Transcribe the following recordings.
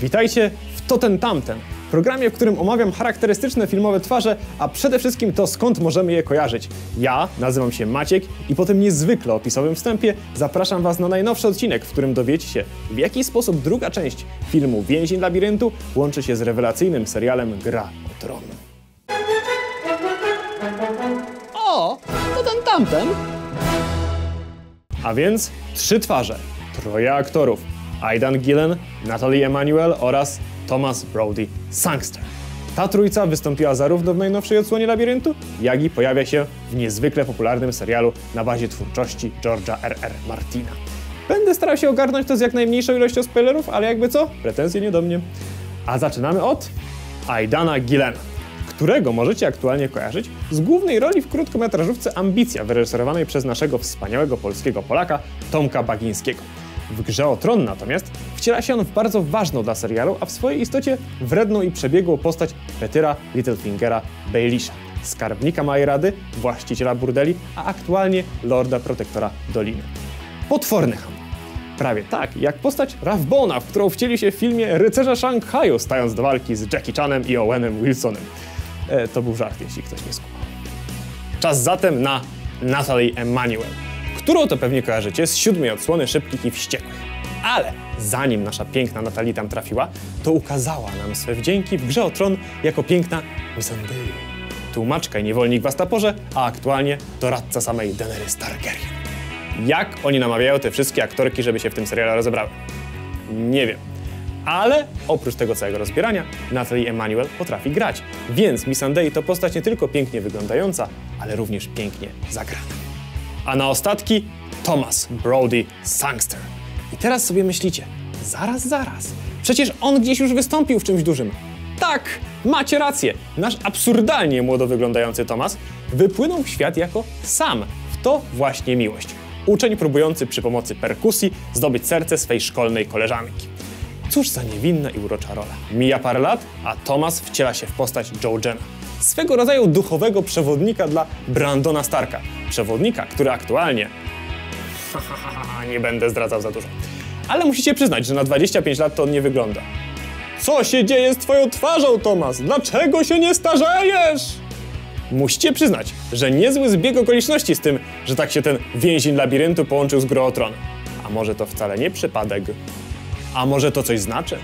Witajcie w To Ten Tamten, programie, w którym omawiam charakterystyczne filmowe twarze, a przede wszystkim to skąd możemy je kojarzyć. Ja nazywam się Maciek i po tym niezwykle opisowym wstępie zapraszam Was na najnowszy odcinek, w którym dowiecie się, w jaki sposób druga część filmu Więzień Labiryntu łączy się z rewelacyjnym serialem Gra o Tron. O, to ten tamten. A więc trzy twarze, troje aktorów. Aidan Gillen, Natalie Emanuel oraz Thomas Brody Sangster. Ta trójca wystąpiła zarówno w najnowszej odsłonie Labiryntu, jak i pojawia się w niezwykle popularnym serialu na bazie twórczości George'a R.R. Martina. Będę starał się ogarnąć to z jak najmniejszą ilością spoilerów, ale jakby co, pretensje nie do mnie. A zaczynamy od Aidana Gillena, którego możecie aktualnie kojarzyć z głównej roli w krótkometrażówce Ambicja, wyreżyserowanej przez naszego wspaniałego polskiego Polaka Tomka Bagińskiego. W grze o Tron natomiast wciela się on w bardzo ważną dla serialu, a w swojej istocie wredną i przebiegłą postać Petyra Littlefingera Bailisha, skarbnika małej rady, właściciela burdeli, a aktualnie Lorda Protektora Doliny. Potworny ham. Prawie tak, jak postać Ravbona, w którą wcieli się w filmie Rycerza Szanghaju, stając do walki z Jackie Chanem i Owenem Wilsonem. E, to był żart, jeśli ktoś nie skumał. Czas zatem na Natalie Emanuel, którą to pewnie kojarzycie z siódmej odsłony Szybkich i Wściekłych. Ale zanim nasza piękna Natalie tam trafiła, to ukazała nam swe wdzięki w grze o tron jako piękna Missandei. Tłumaczka i niewolnik w Astaporze, a aktualnie doradca samej Daenerys Targaryen. Jak oni namawiają te wszystkie aktorki, żeby się w tym serialu rozebrały? Nie wiem. Ale oprócz tego całego rozbierania, Natalie Emanuel potrafi grać. Więc Missandei to postać nie tylko pięknie wyglądająca, ale również pięknie zagrana. A na ostatki Thomas Brody Sangster. I teraz sobie myślicie, zaraz, zaraz, przecież on gdzieś już wystąpił w czymś dużym. Tak, macie rację. Nasz absurdalnie młodo wyglądający Thomas wypłynął w świat jako sam. W to właśnie miłość. Uczeń próbujący przy pomocy perkusji zdobyć serce swej szkolnej koleżanki. Cóż za niewinna i urocza rola. Mija parę lat, a Thomas wciela się w postać Joe Jena. Swego rodzaju duchowego przewodnika dla Brandona Starka. Przewodnika, który aktualnie... nie będę zdradzał za dużo. Ale musicie przyznać, że na 25 lat to on nie wygląda. Co się dzieje z twoją twarzą, Thomas? Dlaczego się nie starzejesz? Musicie przyznać, że niezły zbieg okoliczności z tym, że tak się ten więzień labiryntu połączył z Gro o Tron. A może to wcale nie przypadek? A może to coś znaczy?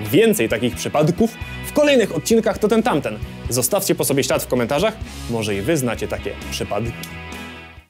Więcej takich przypadków kolejnych odcinkach to ten tamten. Zostawcie po sobie ślad w komentarzach, może i wy znacie takie przypadki.